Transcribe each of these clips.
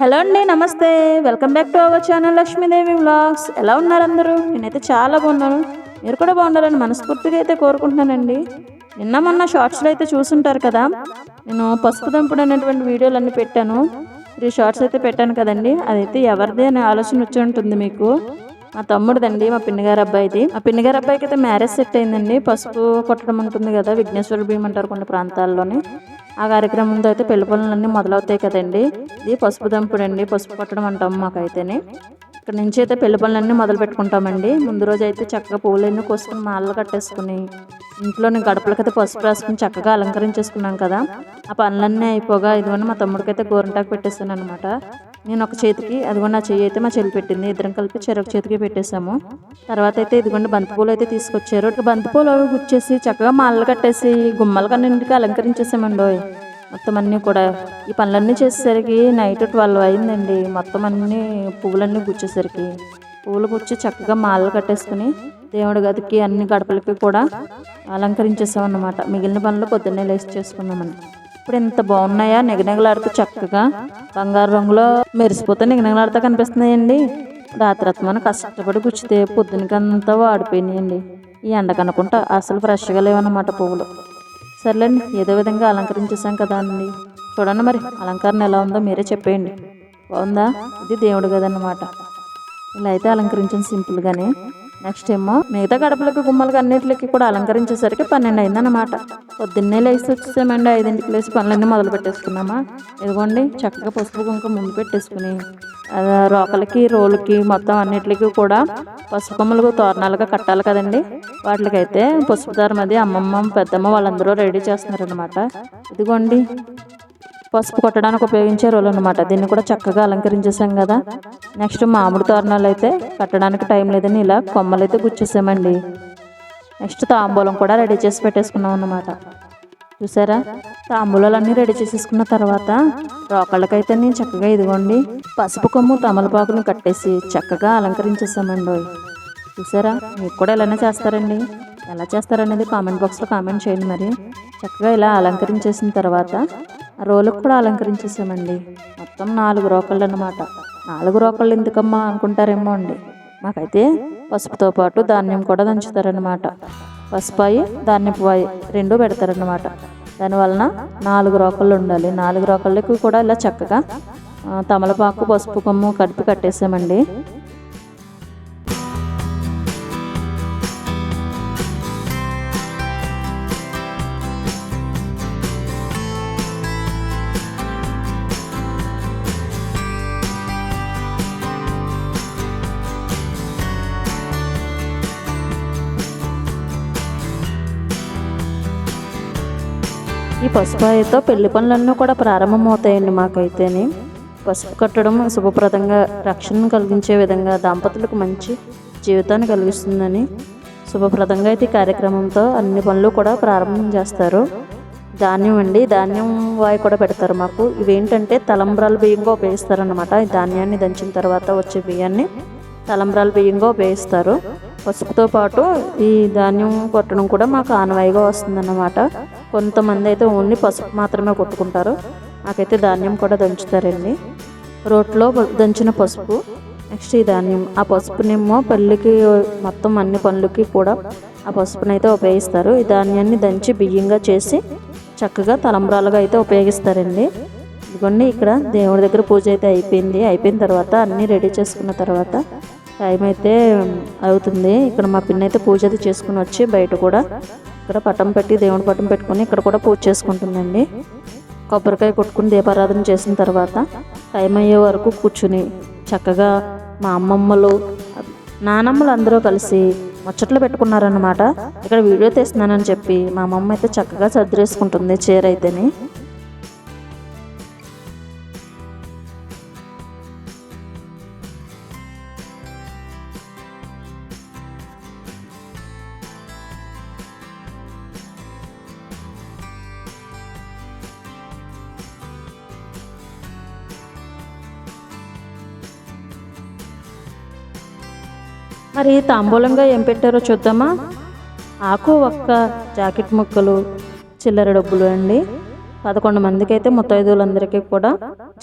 Hello అండి నమస్తే. Welcome back to our channel Lakshmidevi vlogs. ఎలా ఉన్నారు అందరూ? నేనైతే చాలా బాగున్నాను. మీరు కూడా బాగున్నారని మనస్ఫూర్తిగా అయితే కోరుకుంటున్నానండి. నిన్న మొన్న షార్ట్స్లో అయితే చూసుంటారు కదా. నేను పసుపు దంపుడు అనేటువంటి వీడియోలు అన్నీ పెట్టాను. త్రీ షార్ట్స్ అయితే పెట్టాను కదండి. అదైతే ఎవరిది అనే ఆలోచన వచ్చి ఉంటుంది మీకు. మా తమ్ముడిదండి మా పిన్నిగారు అబ్బాయిది మా పిన్నిగారు అబ్బాయికి అయితే మ్యారేజ్ సెట్ అయిందండి. పసుపు కొట్టడం ఉంటుంది కదా విఘ్నేశ్వర భీమ్ అంటారు కొన్ని ప్రాంతాల్లోనే. ఆ కార్యక్రమంతో అయితే పెళ్ళి పనులన్నీ మొదలవుతాయి కదండి. ఇది పసుపు దంపుడు అండి పసుపు కొట్టడం అంటాం మాకైతేనే. ఇక్కడ నుంచి అయితే పెళ్ళి పనులన్నీ మొదలు పెట్టుకుంటామండి. ముందు రోజు అయితే చక్కగా పూలన్నీ కోసుకుని మాలలు కట్టేసుకుని ఇంట్లోని గడపలకైతే పసుపు రాసుకుని చక్కగా అలంకరించేసుకున్నాం కదా. ఆ పనులన్నీ అయిపోగా ఇదిగోండి మా తమ్ముడికైతే గోరంటాకు పెట్టేస్తాను అనమాట నేను ఒక చేతికి అదిగోండి నా చెయ్యి అయితే మా చెల్లి పెట్టింది. ఇద్దరం కలిపి చెరొక చేతికి పెట్టేశాము. తర్వాత అయితే ఇదిగోండి బంతిపూలు అయితే తీసుకొచ్చారు. ఇక బంతిపూలు అవి గుచ్చేసి చక్కగా మాలలు కట్టేసి గుమ్మలు కన్నింటికి అలంకరించేసామండి మొత్తం అన్నీ కూడా ఈ పనులన్నీ చేసేసరికి నైట్ ట్వెల్వ్ అయిందండి. మొత్తం అన్నీ పువ్వులన్నీ గుచ్చేసరికి. పువ్వులు గుచ్చి చక్కగా మాలలు కట్టేసుకుని దేవుడి గదికి అన్ని గడపలకి కూడా అలంకరించేసామన్నమాట మిగిలిన పనులు పొద్దున్నే లేచి చేసుకున్నామండి. ఇప్పుడు ఎంత బాగున్నాయా? నిగనిగలాడుతూ చక్కగా బంగారు రంగులో మెరిసిపోతే నిగనిగలాడుతూ కనిపిస్తున్నాయండి. రాత్రత్మని కష్టపడి గుచ్చితే పొద్దునకంతా వాడిపోయినాయండి. ఈ ఎండకనుకుంటా అసలు ఫ్రెష్గా లేవన్నమాట పువ్వులు. సర్లేండి ఏదో విధంగా అలంకరించేసాం కదా అండి. చూడండి మరి అలంకరణ ఎలా ఉందో మీరే చెప్పేయండి. బాగుందా? ఇది దేవుడు కదన్నమాట ఇలా అయితే అలంకరించాను సింపుల్గానే నెక్స్ట్ ఏమో మిగతా గడపలకి గుమ్మలకి అన్నిటికి కూడా అలంకరించేసరికి పన్నెండు అయిందన్నమాట పొద్దున్నే లేచి వచ్చేసామండి ఐదింటికి లేచి పనులన్నీ మొదలు పెట్టేసుకున్నామా? ఇదిగోండి చక్కగా పసుపు కుంకుమ ముందు పెట్టేసుకుని రోకలకి రోలుకి మొత్తం అన్నిటికి కూడా పసుపు కొమ్మలకు తోరణాలుగా కట్టాలి కదండి. వాటికైతే పసుపు దారం అది అమ్మమ్మ పెద్దమ్మ వాళ్ళందరూ రెడీ చేస్తున్నారనమాట ఇదిగోండి పసుపు కొట్టడానికి ఉపయోగించే రోలు అనమాట దీన్ని కూడా చక్కగా అలంకరించేసాం కదా. నెక్స్ట్ మామిడి తోరణాలు అయితే కట్టడానికి టైం లేదని ఇలా కొమ్మలు అయితే గుచ్చేసామండి. నెక్స్ట్ తాంబూలం కూడా రెడీ చేసి పెట్టేసుకున్నాం అన్నమాట. చూసారా? తాంబూలాలన్నీ రెడీ చేసేసుకున్న తర్వాత రోకళ్ళకైతే నేను చక్కగా ఇదిగోండి పసుపు కొమ్ము తమలపాకును కట్టేసి చక్కగా అలంకరించేసామండి చూసారా? మీకు కూడా ఇలానే చేస్తారండి. ఎలా చేస్తారనేది కామెంట్ బాక్స్లో కామెంట్ చేయండి మరి. చక్కగా ఇలా అలంకరించేసిన తర్వాత రోలకు కూడా అలంకరించేసామండి మొత్తం నాలుగు రోకళ్ళు అన్నమాట నాలుగు రోకళ్ళు ఎందుకమ్మా అనుకుంటారేమో అండి. మాకైతే పసుపుతో పాటు ధాన్యం కూడా దంచుతారనమాట పసుపాయి ధాన్యపువాయి రెండు పెడతారనమాట దానివలన నాలుగు రోకళ్ళు ఉండాలి. నాలుగు రోకళ్ళకి కూడా ఇలా చక్కగా తమలపాకు పసుపు కొమ్ము కలిపి కట్టేసామండి పసుపాయతో పెళ్ళి పనులన్నీ కూడా ప్రారంభమవుతాయండి మాకైతేనే. పసుపు కట్టడం శుభప్రదంగా రక్షణను కలిగించే విధంగా దంపతులకు మంచి జీవితాన్ని కలిగిస్తుందని శుభప్రదంగా అయితే కార్యక్రమంతో అన్ని పనులు కూడా ప్రారంభం చేస్తారు. ధాన్యం అండి ధాన్యం వాయి కూడా పెడతారు మాకు. ఇవేంటంటే తలంబ్రాల బియ్యంగా ఉపయోగిస్తారనమాట ఈ ధాన్యాన్ని దంచిన తర్వాత వచ్చే బియ్యాన్ని తలంబ్రాల బియ్యంగా ఉపయోగిస్తారు. పసుపుతో పాటు ఈ ధాన్యం కొట్టడం కూడా మాకు ఆనవాయిగా వస్తుందన్నమాట. కొంతమంది అయితే ఓన్లీ పసుపు మాత్రమే కొట్టుకుంటారు. నాకైతే ధాన్యం కూడా దంచుతారండి. రోట్లో దంచిన పసుపు. నెక్స్ట్ ఈ ధాన్యం. ఆ పసుపునేమో పళ్ళుకి మొత్తం అన్ని పనులకి కూడా ఆ పసుపునైతే ఉపయోగిస్తారు. ఈ ధాన్యాన్ని దంచి బియ్యంగా చేసి చక్కగా తలంబ్రాలుగా అయితే ఉపయోగిస్తారండి. ఇదిగోండి ఇక్కడ దేవుడి దగ్గర పూజ అయితే అయిపోయింది. అయిపోయిన తర్వాత అన్నీ రెడీ చేసుకున్న తర్వాత టైం అయితే అవుతుంది. ఇక్కడ మా పిన్న అయితే పూజ అది చేసుకుని వచ్చి బయట కూడా ఇక్కడ పటం పెట్టి దేవుడి పటం పెట్టుకొని ఇక్కడ కూడా పూజ చేసుకుంటుందండి. కొబ్బరికాయ కొట్టుకుని దీపారాధన చేసిన తర్వాత టైం అయ్యే వరకు కూర్చుని చక్కగా మా అమ్మమ్మలు నానమ్మలు అందరూ కలిసి ముచ్చట్లు పెట్టుకున్నారనమాట ఇక్కడ వీడియో తీస్తున్నానని చెప్పి మా అమ్మమ్మ అయితే చక్కగా సర్దిరేసుకుంటుంది చీర అయితేనే. మరి తాంబూలంగా ఏం పెట్టారో చూద్దామా? ఆకు ఒక్క జాకెట్ ముక్కలు చిల్లర డబ్బులు అండి. పదకొండు మందికి అయితే ముత్తైదువులందరికీ కూడా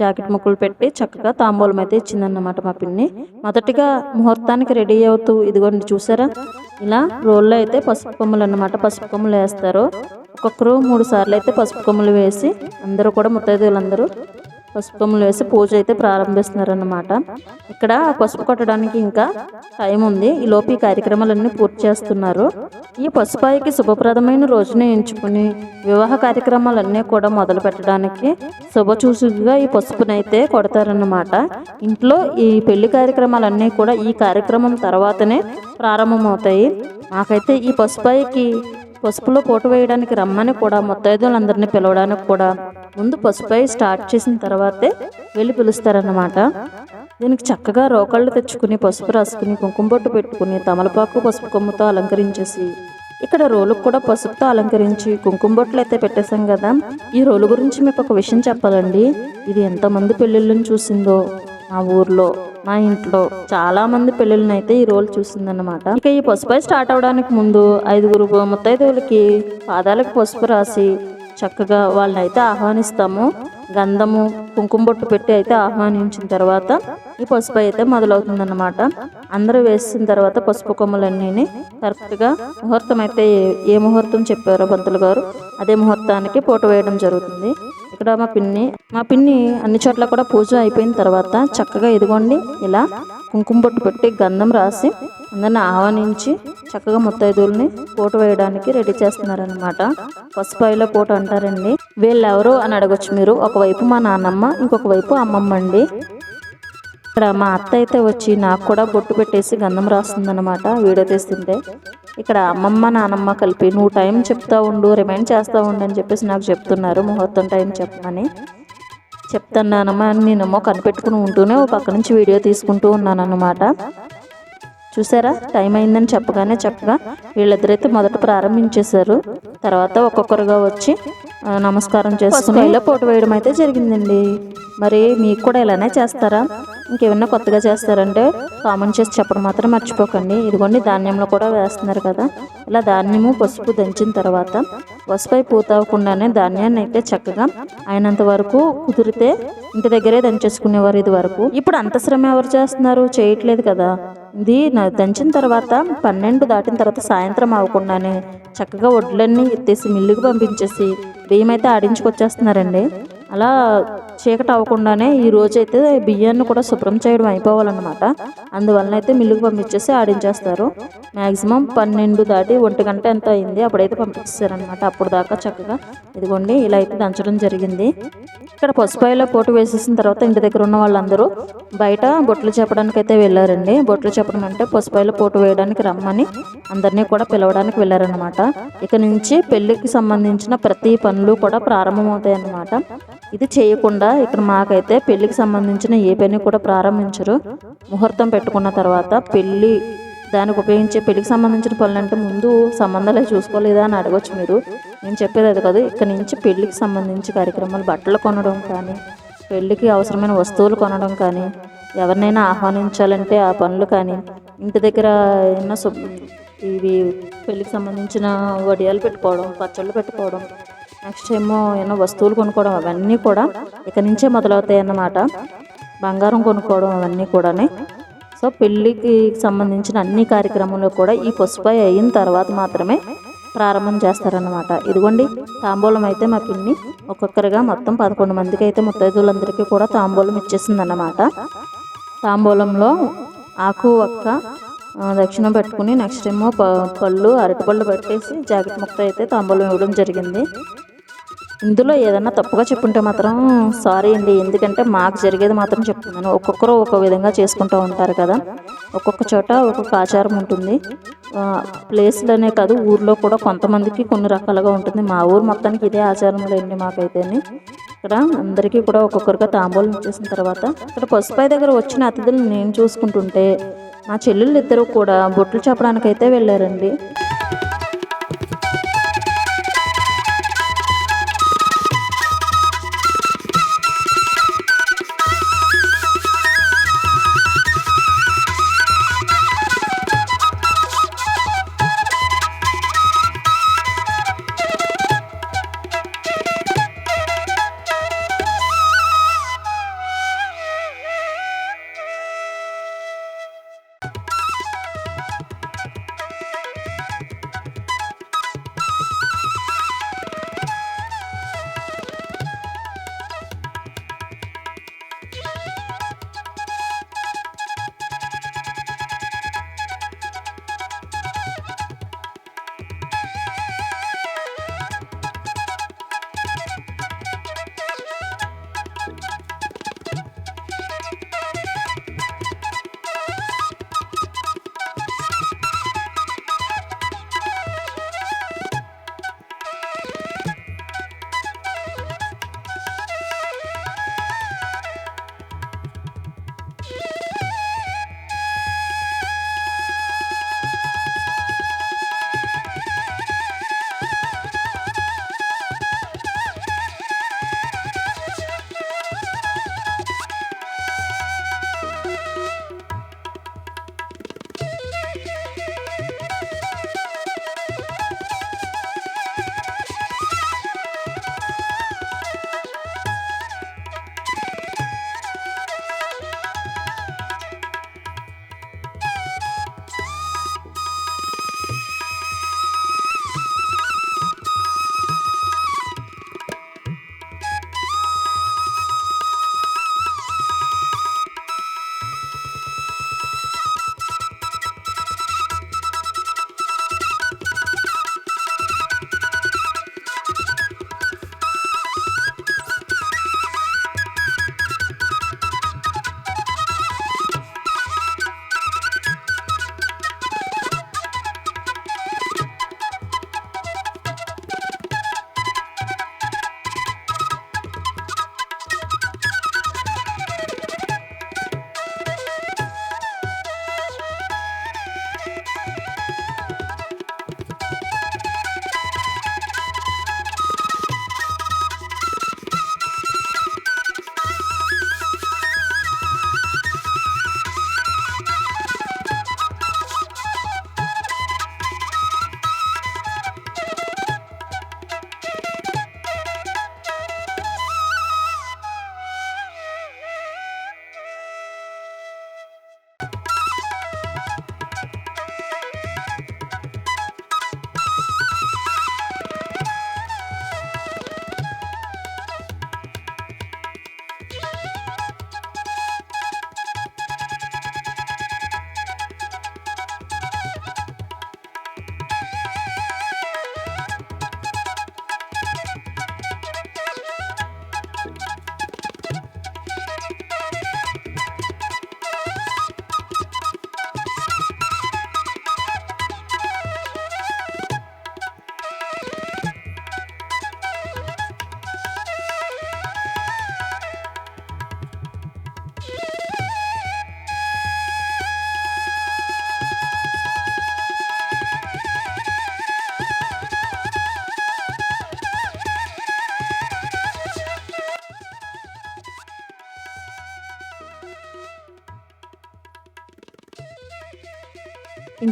జాకెట్ ముక్కలు పెట్టి చక్కగా తాంబూలం అయితే ఇచ్చిందన్నమాట మా పిన్ని. మొదటిగా ముహూర్తానికి రెడీ అవుతూ ఇదిగోండి చూసారా? ఇలా రోల్లో అయితే పసుపు కొమ్ములు అన్నమాట పసుపు కొమ్ములు వేస్తారు. ఒక్కొక్కరు మూడు సార్లు అయితే పసుపు కొమ్ములు వేసి అందరూ కూడా ముత్తైదులందరూ పసుపు వేసి పూజ అయితే ప్రారంభిస్తున్నారన్నమాట. ఇక్కడ పసుపు కొట్టడానికి ఇంకా టైం ఉంది. ఈ లోపు ఈ కార్యక్రమాలన్నీ పూర్తి చేస్తున్నారు. ఈ పసుపాయికి శుభప్రదమైన రోజున ఎంచుకుని వివాహ కార్యక్రమాలన్నీ కూడా మొదలు పెట్టడానికి శుభచూసుగా ఈ పసుపునైతే కొడతారన్నమాట. ఇంట్లో ఈ పెళ్ళి కార్యక్రమాలన్నీ కూడా ఈ కార్యక్రమం తర్వాతనే ప్రారంభమవుతాయి. నాకైతే ఈ పసుపాయికి పసుపులో పోటు వేయడానికి రమ్మని కూడా ముత్తైదులందరినీ పిలవడానికి కూడా ముందు పసుపై స్టార్ట్ చేసిన తర్వాతే వెళ్ళి పిలుస్తారన్నమాట. దీనికి చక్కగా రోకళ్ళు తెచ్చుకుని పసుపు రాసుకుని కుంకుమ బొట్టు పెట్టుకుని తమలపాకు పసుపు కొమ్ముతో అలంకరించేసి ఇక్కడ రోలుకు కూడా పసుపుతో అలంకరించి కుంకుమ బొట్లు అయితే పెట్టేశాం కదా. ఈ రోలు గురించి మీకు ఒక విషయం చెప్పాలండి. ఇది ఎంతమంది పెళ్ళిళ్ళని చూసిందో. మా ఊర్లో మా ఇంట్లో చాలా మంది పెళ్ళిళ్ళని అయితే ఈ రోల్ చూసిందన్నమాట. ఇక ఈ పసుపై స్టార్ట్ అవడానికి ముందు ఐదుగురు ముత్తైదువులకి పాదాలకు పసుపు రాసి చక్కగా వాళ్ళని అయితే ఆహ్వానిస్తాము. గంధము కుంకుమ బొట్టు పెట్టి అయితే ఆహ్వానించిన తర్వాత ఈ పసుపు అయితే మొదలవుతుందన్నమాట. అందరూ వేసిన తర్వాత పసుపు కొమ్మలన్నీ కరెక్ట్గా ముహూర్తం అయితే ఏ- ఏ ముహూర్తం చెప్పారో పంతులు గారు అదే ముహూర్తానికి పోటు వేయడం జరుగుతుంది. ఇక్కడ మా పిన్ని మా పిన్ని అన్ని చోట్ల కూడా పూజ అయిపోయిన తర్వాత చక్కగా ఇదిగోండి ఇలా కుంకుమ బొట్టు పెట్టి గంధం రాసి అందరిని ఆహ్వానించి చక్కగా ముత్తైదువుల్ని పోటు వేయడానికి రెడీ చేస్తున్నారనమాట పసుపాయిలో పూట అంటారండి. వీళ్ళెవరు అని అడగొచ్చు మీరు. ఒకవైపు మా నాన్నమ్మ ఇంకొక వైపు అమ్మమ్మ అండి. ఇక్కడ మా అత్త అయితే వచ్చి నాకు కూడా బొట్టు పెట్టేసి గంధం రాస్తుందన్నమాట వీడియో తీస్తుంటే. ఇక్కడ అమ్మమ్మ నానమ్మ కలిపి నువ్వు టైం చెప్తా ఉండు రిమైండ్ చేస్తా ఉండు అని చెప్పేసి నాకు చెప్తున్నారు ముహూర్తం టైం చెప్పమని. చెప్తాను నానమ్మ అని నేనేమో కనిపెట్టుకుని ఉంటూనే ఒక పక్క నుంచి వీడియో తీసుకుంటూ ఉన్నాను అన్నమాట చూసారా? టైం అయిందని చెప్పగానే చక్కగా వీళ్ళిద్దరైతే మొదట ప్రారంభించేశారు. తర్వాత ఒక్కొక్కరుగా వచ్చి నమస్కారం చేసుకుని ఇలా పోటు వేయడం అయితే జరిగిందండి. మరి మీకు కూడా ఇలానే చేస్తారా? ఇంకేమన్నా కొత్తగా చేస్తారంటే కామెంట్ చేసి చెప్పడం మాత్రం మర్చిపోకండి. ఇదిగోండి ధాన్యంలో కూడా వేస్తున్నారు కదా. ఇలా ధాన్యము పసుపు దంచిన తర్వాత పసుపై పూత అవ్వకుండానే ధాన్యాన్ని అయితే చక్కగా అయినంత వరకు కుదిరితే ఇంటి దగ్గరే దంచేసుకునేవారు ఇది వరకు ఇప్పుడు అంత శ్రమ ఎవరు చేస్తున్నారు? చేయట్లేదు కదా. ఇది దంచిన తర్వాత పన్నెండు దాటిన తర్వాత సాయంత్రం అవ్వకుండానే చక్కగా వడ్లన్నీ ఎత్తేసి మిల్లుకి పంపించేసి బియ్యం అయితే ఆడించుకొచ్చేస్తున్నారండి. అలా చీకటి అవ్వకుండానే ఈ రోజు అయితే బియ్యాన్ని కూడా శుభ్రం చేయడం అయిపోవాలన్నమాట. అందువలన అయితే మిల్లుకి పంపించేసి ఆడించేస్తారు. మ్యాక్సిమం పన్నెండు దాటి ఒంటి గంట ఎంత అయింది అప్పుడైతే పంపించేశారనమాట అప్పుడు దాకా చక్కగా ఇదిగోండి ఇలా అయితే దంచడం జరిగింది. ఇక్కడ పసుపాయలో పోటు వేసేసిన తర్వాత ఇంటి దగ్గర ఉన్న వాళ్ళందరూ బయట బొట్లు చెప్పడానికి అయితే వెళ్ళారండి. బొట్లు చెప్పడం అంటే పసుపాయలో పోటు వేయడానికి రమ్మని అందరినీ కూడా పిలవడానికి వెళ్ళారనమాట ఇక నుంచి పెళ్ళికి సంబంధించిన ప్రతి పనులు కూడా ప్రారంభమవుతాయి అన్నమాట ఇది చేయకుండా ఇక్కడ మాకైతే పెళ్ళికి సంబంధించిన ఏ పని కూడా ప్రారంభించరు. ముహూర్తం పెట్టుకున్న తర్వాత పెళ్ళి దానికి ఉపయోగించే పెళ్ళికి సంబంధించిన పనులంటే ముందు సంబంధాలు చూసుకోలేదా అని అడగచ్చు మీరు. నేను చెప్పేది అది కాదు ఇక్కడ నుంచి పెళ్ళికి సంబంధించి కార్యక్రమాలు బట్టలు కొనడం కానీ పెళ్ళికి అవసరమైన వస్తువులు కొనడం కానీ ఎవరినైనా ఆహ్వానించాలంటే ఆ పనులు కానీ ఇంటి దగ్గర ఏమైనా ఇవి పెళ్ళికి సంబంధించిన వడియాలు పెట్టుకోవడం పచ్చళ్ళు పెట్టుకోవడం నెక్స్ట్ ఏమో ఏమో వస్తువులు కొనుక్కోవడం అవన్నీ కూడా ఇక నుంచే మొదలవుతాయి అన్నమాట. బంగారం కొనుక్కోవడం అవన్నీ కూడానే. సో పెళ్ళికి సంబంధించిన అన్ని కార్యక్రమాలు కూడా ఈ పసుపై అయిన తర్వాత మాత్రమే ప్రారంభం చేస్తారన్నమాట. ఇదిగోండి తాంబూలం అయితే మా పిన్ని ఒక్కొక్కరిగా మొత్తం పదకొండు మందికి అయితే ముత్తైదులందరికీ కూడా తాంబూలం ఇచ్చేసిందన్నమాట. తాంబూలంలో ఆకు ఒక్క దక్షిణం పెట్టుకుని నెక్స్ట్ ఏమో పళ్ళు అరటిపళ్ళు పెట్టేసి జాకెట్ ముక్క అయితే తాంబూలం ఇవ్వడం జరిగింది. ఇందులో ఏదన్నా తప్పుగా చెప్పుంటే మాత్రం సారీ అండి. ఎందుకంటే మాకు జరిగేది మాత్రం చెప్తున్నాను. ఒక్కొక్కరు ఒక్కో విధంగా చేసుకుంటూ ఉంటారు కదా. ఒక్కొక్క చోట ఒక్కొక్క ఆచారం ఉంటుంది. ప్లేస్లోనే కాదు ఊర్లో కూడా కొంతమందికి కొన్ని రకాలుగా ఉంటుంది. మా ఊరు మొత్తానికి ఇదే ఆచారం లేండి మాకైతేనే. ఇక్కడ అందరికీ కూడా ఒక్కొక్కరుగా తాంబూలం ఇచ్చేసిన తర్వాత ఇక్కడ పసుపాయి దగ్గర వచ్చిన అతిథులను నేను చూసుకుంటుంటే మా చెల్లెళ్ళు ఇద్దరు కూడా బొట్లు చెప్పడానికైతే వెళ్ళారండి.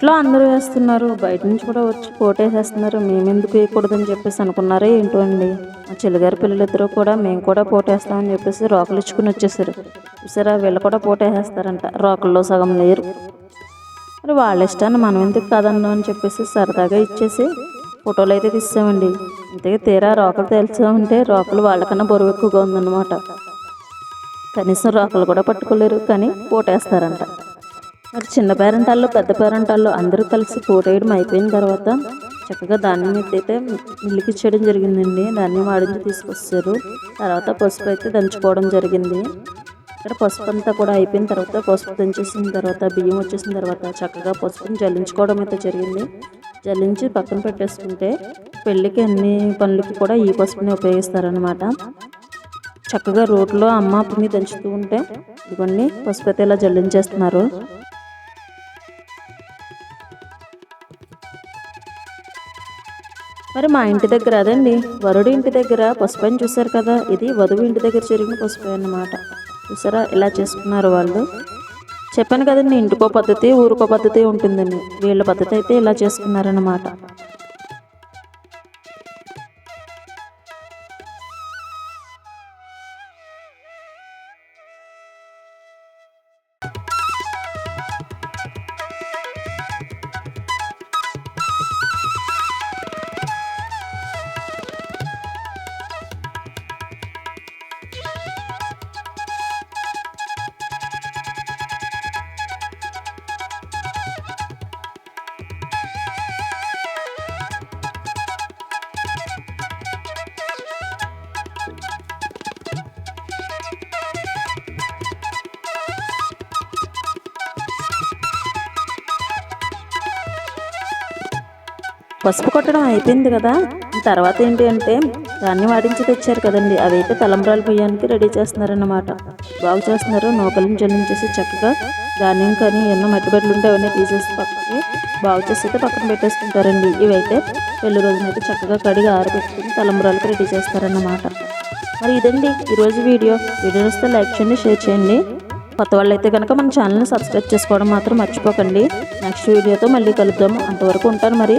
ఇంట్లో అందరూ వేస్తున్నారు బయట నుంచి కూడా వచ్చి పోటేసేస్తున్నారు. మేమెందుకు వేయకూడదని చెప్పేసి అనుకున్నారే ఏంటో అండి? మా చెల్లిగారి పిల్లలిద్దరూ కూడా మేము కూడా పోటేస్తామని చెప్పేసి రోకలు ఇచ్చుకుని వచ్చేసారు. చూసారా వీళ్ళు కూడా పోటేసేస్తారంట. రోకల్లో సగం లేరు. మరి వాళ్ళ ఇష్టాన్ని మనం ఎందుకు కాదన్నాం అని చెప్పేసి సరదాగా ఇచ్చేసి ఫోటోలు అయితే తీసామండి ఇంతకీ తీరా రోకలు తెలుసామంటే రోకలు వాళ్ళకన్నా బరువు ఎక్కువగా ఉందన్నమాట. కనీసం రోకలు కూడా పట్టుకోలేరు కానీ పోటేస్తారంట. మరి చిన్న పేరెంటాల్లో పెద్ద పేరెంటాల్లో అందరూ కలిసి పోటేయడం అయిపోయిన తర్వాత చక్కగా ధాన్యం అయితే మిల్లికి ఇచ్చేయడం జరిగిందండి. ధాన్యం ఆడించి తీసుకొస్తారు. తర్వాత పసుపు అయితే దంచుకోవడం జరిగింది. ఇక్కడ పసుపు అంతా కూడా అయిపోయిన తర్వాత పసుపు దంచేసిన తర్వాత బియ్యం వచ్చేసిన తర్వాత చక్కగా పసుపుని జల్లించుకోవడం అయితే జరిగింది. జల్లించి పక్కన పెట్టేసుకుంటే పెళ్ళికి అన్ని పనులకి కూడా ఈ పసుపుని ఉపయోగిస్తారనమాట చక్కగా రోడ్లో అమ్మ పిండి దంచుతూ ఉంటే ఇదిగోండి పసుపు అయితే ఇలా జల్లించేస్తున్నారు. మరి మా ఇంటి దగ్గర అదండి. వరుడు ఇంటి దగ్గర పసుపు చూసారు కదా. ఇది వధువు ఇంటి దగ్గర జరిగిన పసుపు అన్నమాట. చూసారా ఇలా చేసుకున్నారు వాళ్ళు? చెప్పాను కదండి ఇంటికో పద్ధతి ఊరికో పద్ధతి ఉంటుందని. వీళ్ళ పద్ధతి అయితే ఇలా చేసుకున్నారన్నమాట. పసుపు కొట్టడం అయిపోయింది కదా. తర్వాత ఏంటి అంటే దాన్ని వాడించి తెచ్చారు కదండి. అవైతే అయితే తలంబ్రాల బియ్యానికి రెడీ చేస్తున్నారన్నమాట. బాగు చేస్తున్నారు. నూకలను జల్లించేసి చక్కగా ధాన్యం కానీ ఎన్నో మట్టిబెడ్లు ఉంటే అవన్నీ తీసేసి పక్కకి బాగు చేసి అయితే పక్కన పెట్టేసుకుంటారండి. ఇవైతే పెళ్ళి రోజునైతే చక్కగా కడిగి ఆరబెట్టుకుని తలంబ్రాలకు రెడీ చేస్తారన్నమాట. మరి ఇదండి ఈరోజు వీడియో. వీడియో వస్తే లైక్ చేయండి షేర్ చేయండి. కొత్త వాళ్ళు అయితే కనుక మన ఛానల్ని సబ్స్క్రైబ్ చేసుకోవడం మాత్రం మర్చిపోకండి. నెక్స్ట్ వీడియోతో మళ్ళీ కలుద్దాము. అంతవరకు ఉంటాను మరి.